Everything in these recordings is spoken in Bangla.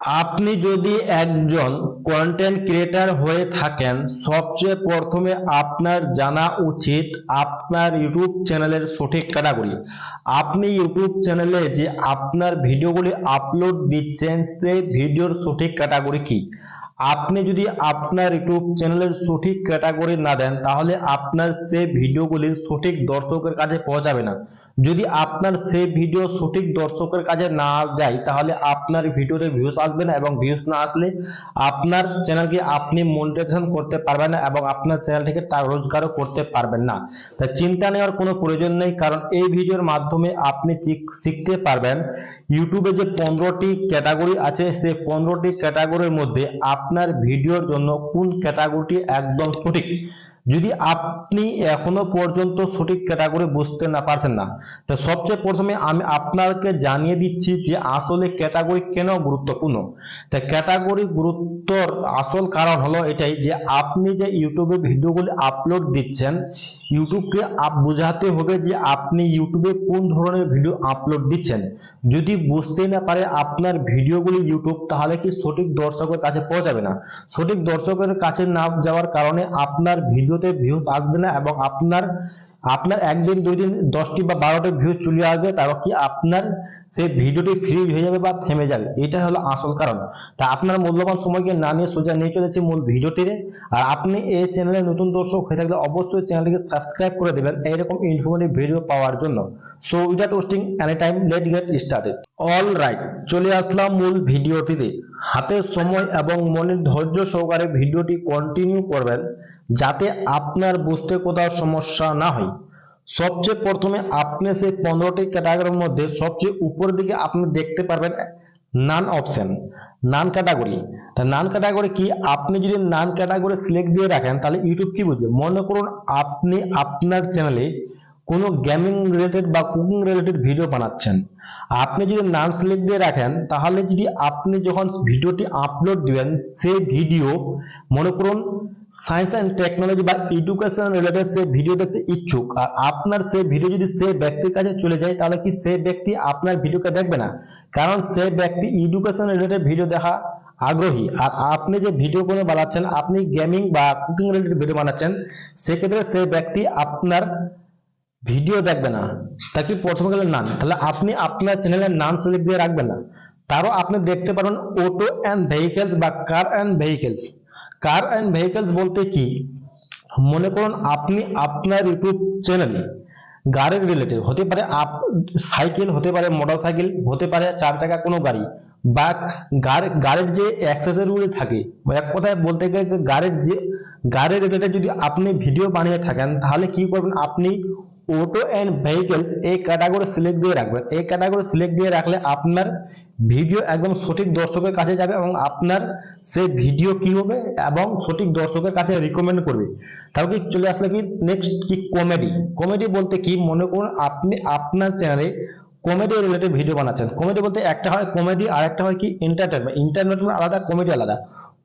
আপনি যদি একজন কন্টেন্ট ক্রিয়েটার হয়ে থাকেন, সবচেয়ে প্রথমে আপনার জানা উচিত আপনার ইউটিউব চ্যানেলের সঠিক ক্যাটাগরি আপনি ইউটিউব চ্যানেলে যে আপনার ভিডিওগুলি আপলোড দিচ্ছেন, সেই ভিডিওর সঠিক ক্যাটাগরি কি? আপনি যদি আপনার ইউটিউব চ্যানেলের সঠিক ক্যাটাগরি না দেন, তাহলে আপনার সেই ভিডিওগুলি সঠিক দর্শকের কাছে পৌঁছাবে না। যদি আপনার সেই ভিডিও সঠিক দর্শকের কাছে না যায়, তাহলে আপনার ভিডিওতে ভিউজ আসবে না এবং ভিউজ না আসলে আপনার চ্যানেলকে আপনি মনিটাইজেশন করতে পারবেন না এবং আপনার চ্যানেল থেকে টাকা রোজগারও করতে পারবেন না। তাই চিন্তা নেওয়ার কোনো প্রয়োজন নেই, কারণ এই ভিডিওর মাধ্যমে আপনি শিখতে পারবেন ইউটিউবে যে পনেরোটি ক্যাটাগরি আছে, সেই পনেরোটি ক্যাটাগরির মধ্যে আপনার ভিডিওর জন্য কোন ক্যাটাগরিটি একদম সঠিক? যদি আপনি এখনও পর্যন্ত সঠিক ক্যাটাগরি বুঝতে না পারছেন না, তো সবচেয়ে প্রথমে আমি আপনাকে জানিয়ে দিচ্ছি যে আসলে ক্যাটাগরি কেন গুরুত্বপূর্ণ। তা ক্যাটাগরি গুরুত্বর আসল কারণ হলো এটাই যে আপনি যে ইউটিউবে ভিডিওগুলি আপলোড দিচ্ছেন ইউটিউবকে বোঝাতে হবে যে আপনি ইউটিউবে কোন ধরনের ভিডিও আপলোড দিচ্ছেন। যদি বুঝতে না পারে আপনার ভিডিওগুলি ইউটিউব তাহলে কি সঠিক দর্শকের কাছে পৌঁছাবে না? সঠিক দর্শকের কাছে না যাওয়ার কারণে আপনার ভিডিওতে ভিউজ আসবে না এবং আপনার আপনার একদিন দুই দিন দশটি বা বারোটি ভিউ চলে আসবে, তারপর কি আপনার সেই ভিডিওটি ফ্রি হয়ে যাবে বা থেমে যাবে। এটা হলো আসল কারণ। তা আপনার মূল্যবান সময়কে না নিয়ে সোজা নিয়ে চলেছি মূল ভিডিওটিতে। আর আপনি এই চ্যানেলে নতুন দর্শক হয়ে থাকলে অবশ্যই চ্যানেলটিকে সাবস্ক্রাইব করে দেবেন এইরকম ইনফরমেটিভ ভিডিও পাওয়ার জন্য। So without wasting any time let get started all right চলে আসলাম মূল ভিডিওটিতে। হাতের সময় এবং মনের ধৈর্য সহকারে ভিডিওটি কন্টিনিউ করবেন, যাতে আপনার বুঝতে কোথাও সমস্যা না হয়। সবচেয়ে প্রথমে আপনি সেই পনেরোটি ক্যাটাগরির মধ্যে সবচেয়ে উপরের দিকে আপনি দেখতে পারবেন নান অপশন নান ক্যাটাগরি তা নান ক্যাটাগরি কি? আপনি যদি নান ক্যাটাগরি সিলেক্ট দিয়ে রাখেন, তাহলে ইউটিউব কি বুঝবে? মনে করুন আপনি আপনার চ্যানেলে কোনো গেমিং রিলেটেড বা কুকিং রিলেটেড ভিডিও বানাচ্ছেন। আপনি যদি নান সিলেক্ট দিয়ে রাখেন, তাহলে যদি আপনি যখন ভিডিওটি আপলোড দিবেন, সেই ভিডিও মনে করুন সায়েন্স অ্যান্ড টেকনোলজি বা এডুকেশন রিলেটেড সেই ভিডিও দেখতে ইচ্ছুক, আর আপনার সেই ভিডিও যদি সেই ব্যক্তির কাছে চলে যায়, তাহলে কি সেই ব্যক্তি আপনার ভিডিওকে দেখবে না? কারণ সেই ব্যক্তি এডুকেশন রিলেটেড ভিডিও দেখা আগ্রহী। আর আপনি যে ভিডিও কোনো বানাচ্ছেন, আপনি গেমিং বা কুকিং রিলেটেড ভিডিও বানাচ্ছেন, সেক্ষেত্রে সে ব্যক্তি আপনার ভিডিও দেখবে না। তাকে প্রথমে গেলে নান? তাহলে আপনি আপনার চ্যানেলের নাম সিলেক্ট দিয়ে রাখবেন না। তারও আপনি দেখতে পারেন অটো অ্যান্ড ভেহিকেলস বা car and vehicles car and vehicles বলতে কি? মনে করুন আপনি আপনার ইউটিউব চ্যানেলে গাড়ির রিলেটেড হতে পারে আপ সাইকেল হতে পারে মোটর সাইকেল হতে পারে চার চাকা কোনো গাড়ি বা গাড়ি, গাড়ির যে অ্যাক্সেসরিগুলি থাকে এক কথায় বলতে গেলে গাড়ির যে, গাড়ির রিলেটেড যদি আপনি ভিডিও বানিয়ে থাকেন, তাহলে কি করবেন আপনি অটো অ্যান্ড ভেহিকেলস এই ক্যাটাগরি সিলেক্ট দিয়ে রাখবেন। এই ক্যাটাগরি সিলেক্ট দিয়ে রাখলে আপনার ভিডিও একদম সঠিক দর্শকের কাছে যাবে এবং আপনার সে ভিডিও কি হবে এবং সঠিক দর্শকের কাছে রিকমেন্ড করবে। তারপর কি চলে আসলে কি? নেক্সট কি কমেডি কমেডি বলতে কি? মনে করুন আপনি আপনার চ্যানেলে কমেডি রিলেটেড ভিডিও বানাচ্ছেন। কমেডি বলতে একটা হয় কমেডি আর একটা হয় কি? এন্টারটেনমেন্ট এন্টারটেনমেন্ট আলাদা কমেডি আলাদা।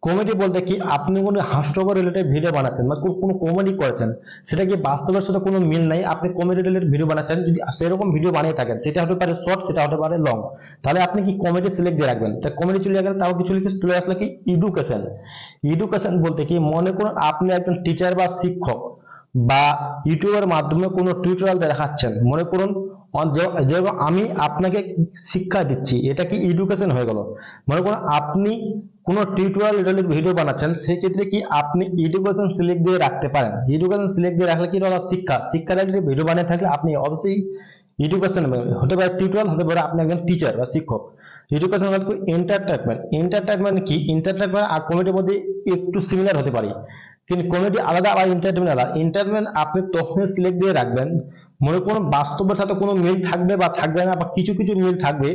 কমেডি বলতে কি আপনি কোনো হাস্যকর রিলেটেড ভিডিও বানাচ্ছেন বা কোনো- কমেডি করেছেন, সেটা কি বাস্তবের সাথে কোনো মিল নাই? আপনি কমেডি রিলেটেড ভিডিও বানাচ্ছেন, যদি সেরকম ভিডিও বানিয়ে থাকেন, সেটা হতে পারে শর্ট সেটা হতে পারে লং তাহলে আপনি কি কমেডি সিলেক্ট দিয়ে রাখবেন? তা কমেডি চলে গেলে তাও কিছু লিখে চলে আসলে কি? এডুকেশন এডুকেশন বলতে কি মনে করুন আপনি একজন টিচার বা শিক্ষক বা ইউটিউবের মাধ্যমে কোনো টিউটোরিয়াল দেখাচ্ছেন, মনে করুন আমি আপনাকে শিক্ষা দিচ্ছি, এটা কি এডুকেশন হয়ে গেল? মনে করুন, আপনি কোনো টিউটোরিয়াল রিলেটেড ভিডিও বানাচ্ছেন সেই ক্ষেত্রে কি আপনি এডুকেশন সিলেক্ট দিয়ে রাখতে পারেন? এডুকেশন সিলেক্ট দিয়ে রাখলে কি হলো? শিক্ষা। শিক্ষা রিলেটেড ভিডিও বানিয়ে থাকলে আপনি অবশ্যই এডুকেশন হতে পারে টিউটোরিয়াল হতে পারে আপনি একজন টিচার বা শিক্ষক। এডুকেশন এন্টারটেনমেন্ট এন্টারটেনমেন্ট কি? এন্টারটেনমেন্ট আর কমেডির মধ্যে একটু সিমিলার হতে পারে। কিন্তু কমেডি আলাদা আর এন্টারটেনমেন্ট আলাদা। এন্টারটেনমেন্ট আপনি তখনই সিলেক্ট দিয়ে রাখবেন মনে করুন বাস্তবের সাথে কোনো মিল থাকবে বা থাকবে না বা কিছু কিছু মিল থাকবে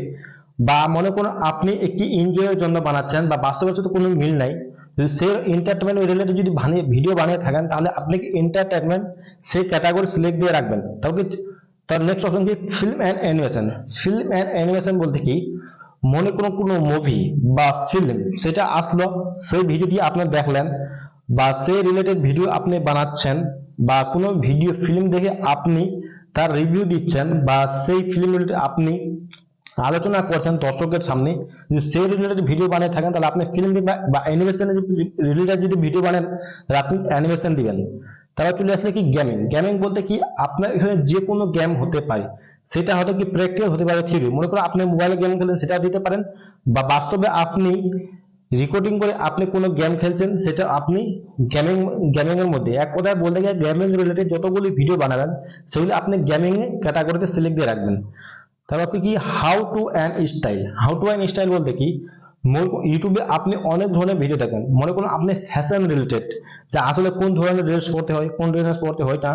বা মনে করুন আপনি একটি এনজিওর জন্য বানাচ্ছেন বা বাস্তবের সাথে কোনো মিল নাই, যদি সে এন্টারটেনমেন্ট রিলেটেড যদি বানিয়ে ভিডিও বানিয়ে থাকেন, তাহলে আপনি এন্টারটেনমেন্ট সেই ক্যাটাগরি সিলেক্ট দিয়ে রাখবেন? তাহলে কি তার নেক্সট অপশন কি? Film and animation film and animation বলতে কি, মনে কোনো কোনো মুভি বা ফিল্ম সেটা আসলো, সেই ভিডিওটি আপনি দেখলেন বা সেই রিলেটেড ভিডিও আপনি বানাচ্ছেন বা কোনো ভিডিও ফিল্ম দেখে আপনি তার রিভিউ দিচ্ছেন বা সেই ফিল্ম আপনি আলোচনা করছেন দর্শকের সামনে, যদি সেই রিলেটেড ভিডিও বানিয়ে থাকেন, তাহলে আপনি ফিল্ম বা অ্যানিমেশনের রিলেটেড যদি ভিডিও বানান, তাহলে আপনি অ্যানিমেশন দিবেন। তারপর চলে আসলে কি গেমিং গেমিং বলতে কি আপনার এখানে যে কোনো গেম হতে পারে। সেটা হয়তো কি প্র্যাকটিক্যাল হতে পারে থিওরি মনে করো আপনি মোবাইলে গেম খেলেন সেটা দিতে পারেন। বা বাস্তবে আপনি রেকর্ডিং করে আপনি কোনো গেম খেলছেন, সেটা আপনি গেমিং গেমিং এর মধ্যে। এক কথায় বলতে গেলে গেমিং রিলেটেড যতগুলি ভিডিও বানাবেন, সেগুলি আপনি গেমিং এ ক্যাটাগরিতে সিলেক্ট দিয়ে রাখবেন। তারপর আপনি কি how to and style how to and style বলতে কি ইউটিউবে আপনি অনেক ধরনের ভিডিও দেখেন মনে করুন আপনি ফ্যাশন রিলেটেড যে আসলে কোন ধরনের ড্রেস পড়তে হয়, কোন ড্রেস পড়তে হয় তা।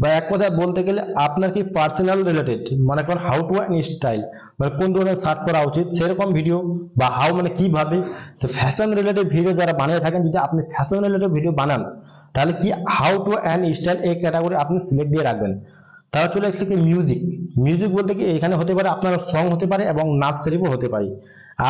বা এক কথায় বলতে গেলে আপনার কি পার্সোনাল রিলেটেড মানে কোন হাউ টু অ্যান স্টাইল মানে কোন ধরনের শার্ট পরা উচিত, সেরকম ভিডিও বা হাউ মানে কীভাবে তো ফ্যাশন রিলেটেড ভিডিও যারা বানিয়ে থাকেন, যদি আপনি ফ্যাশন রিলেটেড ভিডিও বানান, তাহলে কি হাউ টু অ্যান্ড স্টাইল এই ক্যাটাগরি আপনি সিলেক্ট দিয়ে রাখবেন? তারা চলে আসছে কি মিউজিক মিউজিক বলতে কি এখানে হতে পারে আপনার সং হতে পারে এবং নাচ শরীফও হতে পারে।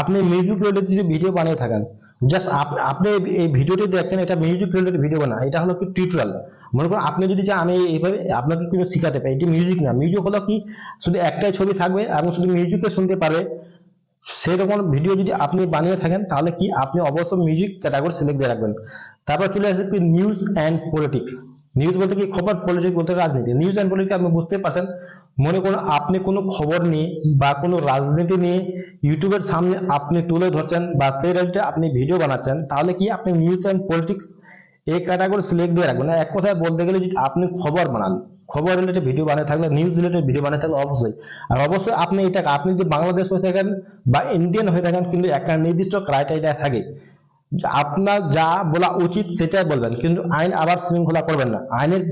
আপনি মিউজিক রিলেটেড যদি ভিডিও বানিয়ে থাকেন জাস্ট আপনি এই ভিডিওটি দেখছেন এটা মিউজিক রিলেটেড ভিডিও না এটা হলো কি টিউটোরিয়াল মনে করুন, আপনি যদি চান, আমি এইভাবে আপনাকে কিছু শিখাতে পারি, এটি মিউজিক না। মিউজিক হলো কি, শুধু একটাই ছবি থাকবে এবং শুধু মিউজিকে শুনতে পারবে। সেরকম ভিডিও যদি আপনি বানিয়ে থাকেন, তাহলে কি আপনি অবশ্যই মিউজিক ক্যাটাগরি সিলেক্ট দিয়ে রাখবেন। তারপর চলে আসবে কি নিউজ অ্যান্ড পলিটিক্স নিউজ বলতে কি খবর পলিটিক্স বলতে রাজনীতি? নিউজ অ্যান্ড পলিটিক্স আপনি বুঝতে পারছেন। মনে করুন, আপনি কোনো খবর নিয়ে বা কোনো রাজনীতি নিয়ে ইউটিউবের সামনে আপনি তুলে ধরছেন বা সেই রিলেটেড আপনি ভিডিও বানাচ্ছেন, তাহলে কি আপনি নিউজ অ্যান্ড পলিটিক্স এই ক্যাটাগরি সিলেক্ট দিয়ে রাখবেন? এক কথায় বলতে গেলে যদি আপনি খবর বানান, খবর রিলেটেড ভিডিও বানিয়ে থাকলে নিউজ রিলেটেড ভিডিও বানিয়ে থাকলে অবশ্যই। আর অবশ্যই আপনি এটা আপনি যদি বাংলাদেশ হয়ে থাকেন বা ইন্ডিয়ান হয়ে থাকেন, কিন্তু একটা নির্দিষ্ট ক্রাইটেরিয়া থাকে আপনার যা বলা উচিত সেটাই বলবেন। কিন্তু আইন আবার শৃঙ্খলা করবেন না। আইনের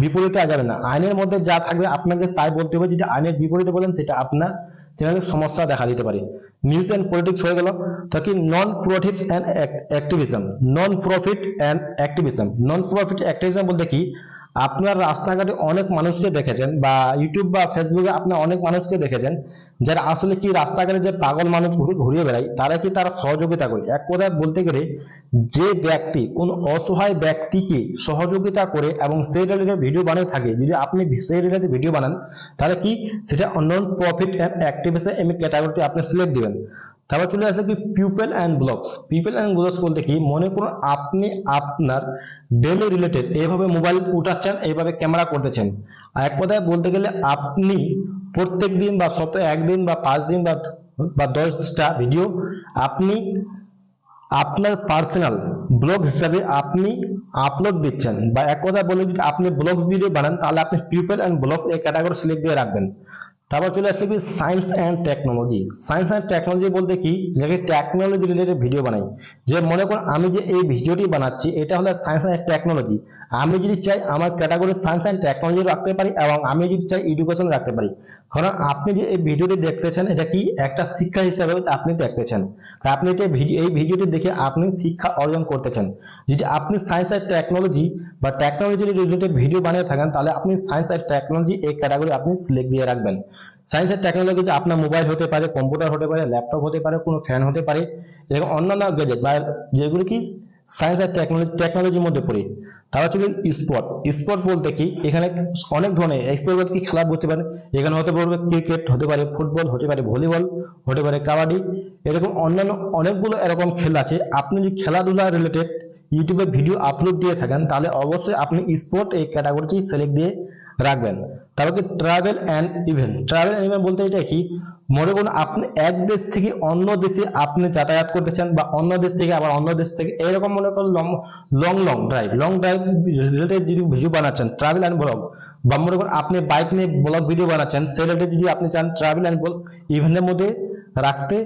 বিপরীতে যাবেন না। আইনের মধ্যে যা থাকবে আপনাকে তাই বলতে হবে যদি আইনের বিপরীতে বলেন সেটা আপনার চ্যানেলে সমস্যা দেখা দিতে পারে। নিউজ অ্যান্ড পলিটিক্স হয়ে গেল। থাকি non profit and activism non profit and activism non profit activism বলতে কি? আপনার রাস্তাঘাটে অনেক মানুষকে দেখেছেন বা ইউটিউব বা ফেসবুকে আপনি অনেক মানুষকে দেখেছেন যারা আসলে কি রাস্তাঘাটে যে পাগল মানুষ ঘুরে, ঘুরিয়ে বেড়ায়, তারা কি তারা সহযোগিতা করে? এক কথায় বলতে গেলে যে ব্যক্তি, কোন অসহায় ব্যক্তিকে সহযোগিতা করে এবং সেই রিলেটেড ভিডিও বানিয়ে থাকে, যদি আপনি সেই রিলেটেড ভিডিও বানান, তাহলে কি সেটা non profit and activism ক্যাটাগরিতে আপনি সিলেক্ট দিবেন। তারপর চলে আসলে কি people and blogs people and blogs বলতে কি? মনে করুন আপনি আপনার ডেলি রিলেটেড এইভাবে মোবাইল উঠাচ্ছেন, এইভাবে ক্যামেরা করতেছেন। আর এক কথায় বলতে গেলে আপনি প্রত্যেক দিন বা সপ্তাহে একদিন বা পাঁচ দিন বা বা দশটা ভিডিও আপনি আপনার পার্সোনাল ব্লগ হিসাবে আপনি আপলোড দিচ্ছেন। বা এক কথা বলে যদি আপনি ব্লগ ভিডিও বানান, তাহলে আপনি পিপল অ্যান্ড ব্লগ এই ক্যাটাগরি সিলেক্ট দিয়ে রাখবেন। তারপর চলে আসছে কি science and technology science and technology বলতে কি? যাকে টেকনোলজি রিলেটেড ভিডিও বানাই। যে মনে করুন আমি যে এই ভিডিওটি বানাচ্ছি, এটা হলো সায়েন্স অ্যান্ড টেকনোলজি আমি যদি চাই আমার ক্যাটাগরি সায়েন্স অ্যান্ড টেকনোলজি রাখতে পারি এবং আমি যদি চাই এডুকেশন রাখতে পারি। কারণ আপনি যে এই ভিডিওটি দেখতেছেন, এটা কি একটা শিক্ষা হিসাবে আপনি দেখতেছেন। আপনি এটা এই ভিডিওটি দেখে আপনি শিক্ষা অর্জন করতেছেন। যদি আপনি সায়েন্স অ্যান্ড টেকনোলজি বা টেকনোলজি রিলেটেড ভিডিও বানিয়ে থাকেন, তাহলে আপনি সায়েন্স অ্যান্ড টেকনোলজি এই ক্যাটাগরি আপনি সিলেক্ট দিয়ে রাখবেন। সায়েন্স অ্যান্ড টেকনোলজি আপনার মোবাইল হতে পারে কম্পিউটার হতে পারে ল্যাপটপ হতে পারে, কোনো ফ্যান হতে পারে, এরকম অন্যান্য গ্যাজেট বা যেগুলো কি সায়েন্স অ্যান্ড টেকনোলজি টেকনোলজির মধ্যে পড়ে। তারপর হচ্ছে স্পোর্ট স্পোর্ট বলতে কি? এখানে অনেক ধরনের স্পোর্ট বলতে কি খেলা বলতে পারে। এখানে হতে পারবে ক্রিকেট হতে পারে ফুটবল হতে পারে ভলিবল হতে পারে কাবাডি, এরকম অন্যান্য অনেকগুলো এরকম খেলা আছে। আপনি যদি খেলাধুলা রিলেটেড ইউটিউবে ভিডিও আপলোড দিয়ে থাকেন, তাহলে অবশ্যই আপনি স্পোর্ট এই ক্যাটাগরিটি সিলেক্ট দিয়ে রাখবেন। তারপর কি travel and event travel and event বলতে এটা কি? মনে করুন আপনি এক দেশ থেকে অন্য দেশে আপনি যাতায়াত করতেছেন বা অন্য দেশ থেকে আবার অন্য দেশ থেকে, এরকম মনে করুন long long long drive long drive related যদি ভিডিও বানাচ্ছেন ট্রাভেল অ্যান্ড ব্লগ বা মনে করুন আপনি বাইক নিয়ে ব্লগ ভিডিও বানাচ্ছেন, সেই রিলেটেড যদি আপনি চান ট্রাভেল অ্যান্ড ইভেন্টের মধ্যে রাখতে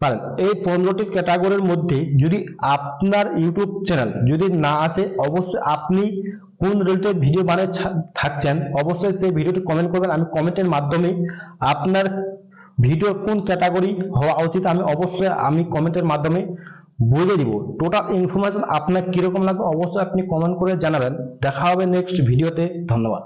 পারেন। এই পনেরোটি ক্যাটাগরির মধ্যে যদি আপনার ইউটিউব চ্যানেল যদি না আসে, অবশ্যই আপনি কোন রিলেটেড ভিডিও বানিয়ে থাকছেন, অবশ্যই সেই ভিডিওটি কমেন্ট করবেন। আমি কমেন্টের মাধ্যমে আপনার ভিডিও কোন ক্যাটাগরি হওয়া উচিত আমি অবশ্যই আমি কমেন্টের মাধ্যমে বলে দিব। টোটাল ইনফরমেশন আপনার কীরকম লাগবে, অবশ্যই আপনি কমেন্ট করে জানাবেন। দেখা হবে নেক্সট ভিডিওতে ধন্যবাদ।